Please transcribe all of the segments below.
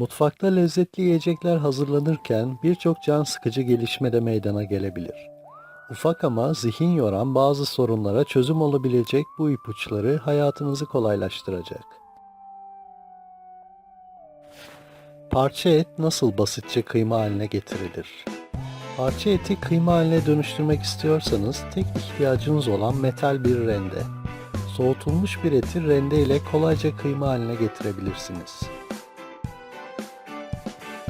Mutfakta lezzetli yiyecekler hazırlanırken birçok can sıkıcı gelişme de meydana gelebilir. Ufak ama zihin yoran bazı sorunlara çözüm olabilecek bu ipuçları hayatınızı kolaylaştıracak. Parça et nasıl basitçe kıyma haline getirilir? Parça eti kıyma haline dönüştürmek istiyorsanız tek ihtiyacınız olan metal bir rende. Soğutulmuş bir eti rende ile kolayca kıyma haline getirebilirsiniz.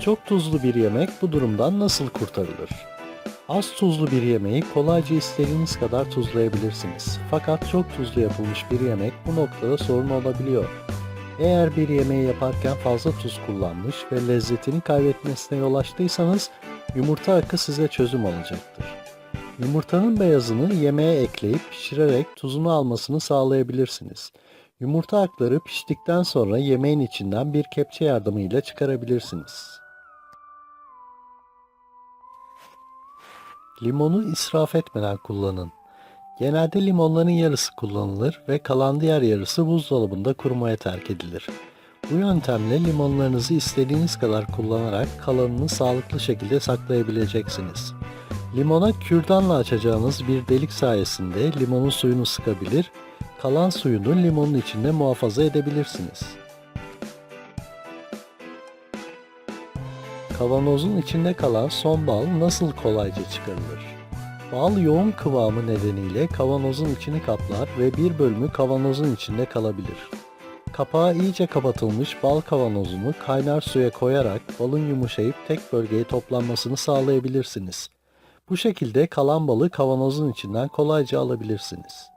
Çok tuzlu bir yemek bu durumdan nasıl kurtarılır? Az tuzlu bir yemeği kolayca istediğiniz kadar tuzlayabilirsiniz. Fakat çok tuzlu yapılmış bir yemek bu noktada sorun olabiliyor. Eğer bir yemeği yaparken fazla tuz kullanmış ve lezzetini kaybetmesine yol açtıysanız yumurta akı size çözüm olacaktır. Yumurtanın beyazını yemeğe ekleyip pişirerek tuzunu almasını sağlayabilirsiniz. Yumurta akları piştikten sonra yemeğin içinden bir kepçe yardımıyla çıkarabilirsiniz. Limonu israf etmeden kullanın. Genelde limonların yarısı kullanılır ve kalan diğer yarısı buzdolabında kurumaya terk edilir. Bu yöntemle limonlarınızı istediğiniz kadar kullanarak kalanını sağlıklı şekilde saklayabileceksiniz. Limona kürdanla açacağınız bir delik sayesinde limonun suyunu sıkabilir, kalan suyunu limonun içinde muhafaza edebilirsiniz. Kavanozun içinde kalan son bal nasıl kolayca çıkarılır? Bal yoğun kıvamı nedeniyle kavanozun içini kaplar ve bir bölümü kavanozun içinde kalabilir. Kapağı iyice kapatılmış bal kavanozunu kaynar suya koyarak balın yumuşayıp tek bölgeye toplanmasını sağlayabilirsiniz. Bu şekilde kalan balı kavanozun içinden kolayca alabilirsiniz.